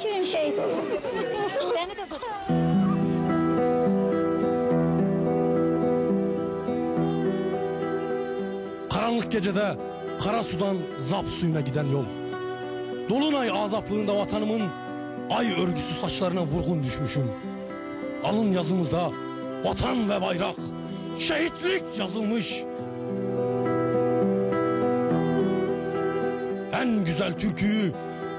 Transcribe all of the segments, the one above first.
Köyüm şehit. Beni de. Karanlık gecede kara sudan zap suyuna giden yol. Dolunay azaplığında vatanımın ay örgüsü saçlarına vurgun düşmüşüm. Alın yazımızda vatan ve bayrak, şehitlik yazılmış. En güzel türküyü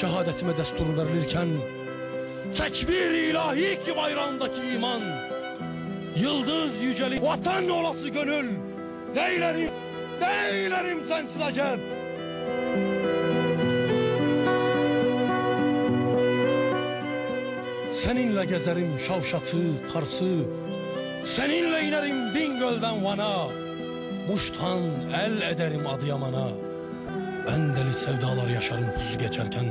şehadetime destur verilirken Tekbir ilahi ki bayrağındaki iman Yıldız yücelik vatan olası gönül Neylerim, neylerim sensiz acep Seninle gezerim Şavşat'ı, Kars'ı Seninle inerim Bingöl'den Van'a Muş'tan el ederim Adıyaman'a Ben deli sevdalar yaşarım pusu geçerken.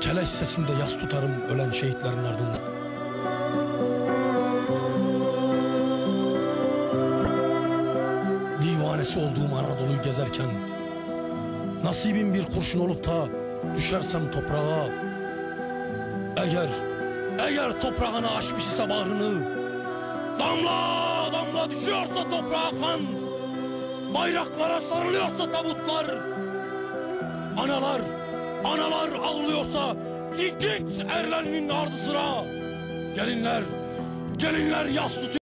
Keleş sesinde yas tutarım ölen şehitlerin ardından. Divanesi olduğum Anadolu'yu gezerken Nasibim bir kurşun olup da düşersem toprağa Eğer, eğer toprağını aşmış ise bağrını Damla damla düşüyorsa toprağa kan Bayraklara sarılıyorsa tabutlar Analar, analar ağlıyorsa Git erlerinin ardı sıra Gelinler, gelinler yas tutuyor